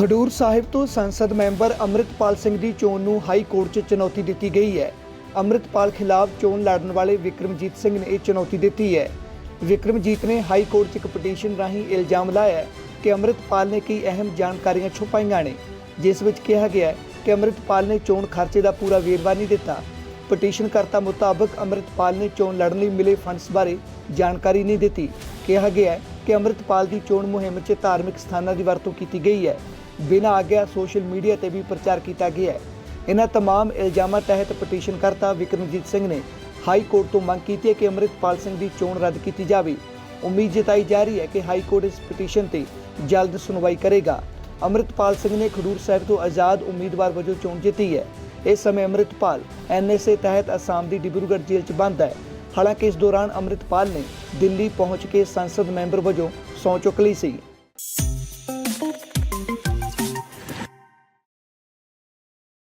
ਖਡੂਰ ਸਾਹਿਬ ਤੋਂ ਸੰਸਦ ਮੈਂਬਰ ਅੰਮ੍ਰਿਤਪਾਲ ਸਿੰਘ ਦੀ ਚੋਣ ਨੂੰ ਹਾਈ ਕੋਰਟ 'ਚ ਚੁਣੌਤੀ ਦਿੱਤੀ ਗਈ ਹੈ। ਅੰਮ੍ਰਿਤਪਾਲ ਖਿਲਾਫ ਚੋਣ ਲੜਨ ਵਾਲੇ ਵਿਕਰਮਜੀਤ ਸਿੰਘ ਨੇ ਇਹ ਚੁਣੌਤੀ ਦਿੱਤੀ ਹੈ। ਵਿਕਰਮਜੀਤ ਨੇ ਹਾਈ ਕੋਰਟ 'ਚ ਇੱਕ ਪਟੀਸ਼ਨ ਰਾਹੀਂ ਇਲਜ਼ਾਮ ਲਾਇਆ ਕਿ ਅੰਮ੍ਰਿਤਪਾਲ ਨੇ ਕਈ ਅਹਿਮ ਜਾਣਕਾਰੀਆਂ ਛੁਪਾਈਆਂ ਨੇ, ਜਿਸ ਵਿੱਚ ਕਿਹਾ ਗਿਆ ਕਿ ਅੰਮ੍ਰਿਤਪਾਲ ਨੇ ਚੋਣ ਖਰਚੇ ਦਾ ਪੂਰਾ ਵੇਰਵਾ ਨਹੀਂ ਦਿੱਤਾ। ਪਟੀਸ਼ਨਕਰਤਾ ਮੁਤਾਬਕ ਅੰਮ੍ਰਿਤਪਾਲ ਨੇ ਚੋਣ ਲੜਨ ਲਈ ਮਿਲੇ ਫੰਡਸ ਬਾਰੇ ਜਾਣਕਾਰੀ ਨਹੀਂ ਦਿੱਤੀ। ਕਿਹਾ ਗਿਆ ਕਿ ਅੰਮ੍ਰਿਤਪਾਲ ਦੀ ਚੋਣ ਮੁਹਿੰਮ 'ਚ ਧਾਰਮਿਕ ਸਥਾਨਾਂ ਦੀ ਵਰਤੋਂ ਕੀਤੀ ਗਈ ਹੈ। ਬਿਨਾਂ ਆਗਿਆ ਸੋਸ਼ਲ ਮੀਡੀਆ ਤੇ ਵੀ ਪ੍ਰਚਾਰ ਕੀਤਾ ਗਿਆ ਹੈ। ਇਹਨਾਂ ਤਮਾਮ ਇਲਜ਼ਾਮਾਂ ਤਹਿਤ ਪਟੀਸ਼ਨ ਕਰਤਾ ਵਿਕਰਮਜੀਤ ਸਿੰਘ ਨੇ ਹਾਈ ਕੋਰਟ ਤੋਂ ਮੰਗ ਕੀਤੀ ਹੈ ਕਿ ਅੰਮ੍ਰਿਤਪਾਲ ਸਿੰਘ ਦੀ ਚੋਣ ਰੱਦ ਕੀਤੀ ਜਾਵੇ। ਉਮੀਦ ਜਤਾਈ ਜਾ ਰਹੀ ਹੈ ਕਿ ਹਾਈ ਕੋਰਟ ਇਸ ਪਟੀਸ਼ਨ ਤੇ ਜਲਦ ਸੁਣਵਾਈ ਕਰੇਗਾ। ਅੰਮ੍ਰਿਤਪਾਲ ਸਿੰਘ ਨੇ ਖਡੂਰ ਸਾਹਿਬ ਤੋਂ ਆਜ਼ਾਦ ਉਮੀਦਵਾਰ ਵਜੋਂ ਚੋਣ ਜਿੱਤੀ ਹੈ। ਇਸ ਸਮੇਂ ਅੰਮ੍ਰਿਤਪਾਲ ਐਨਐਸਏ ਤਹਿਤ ਅਸਾਮ ਦੀ ਡਿਬਰੂਗੜ੍ਹ ਜੇਲ੍ਹ 'ਚ ਬੰਦ ਹੈ। ਹਾਲਾਂਕਿ ਇਸ ਦੌਰਾਨ ਅੰਮ੍ਰਿਤਪਾਲ ਨੇ ਦਿੱਲੀ ਪਹੁੰਚ ਕੇ ਸੰਸਦ ਮੈਂਬਰ ਵਜੋਂ ਸਹੁੰ ਚੁੱਕ ਲਈ ਸੀ।